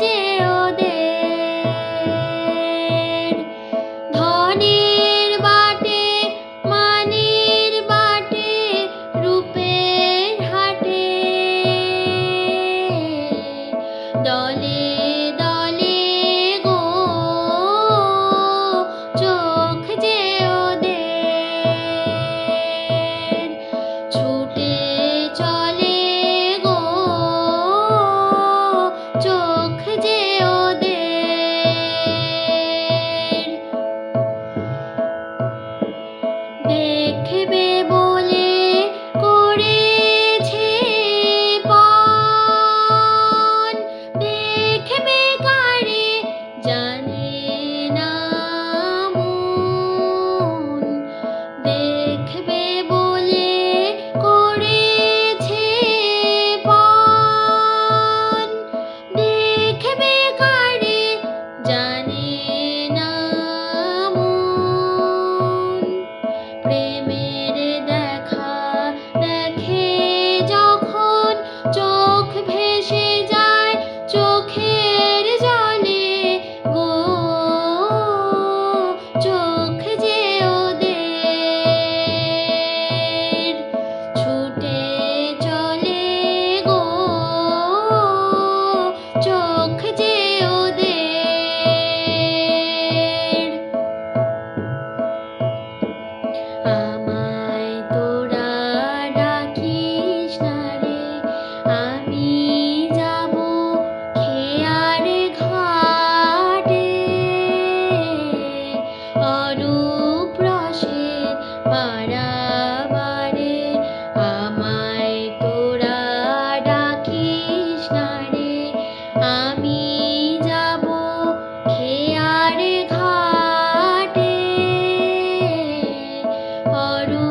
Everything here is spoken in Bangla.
যে ওদের। ধনের বাটে মানের বাটে রূপের হাটে। দলে হরু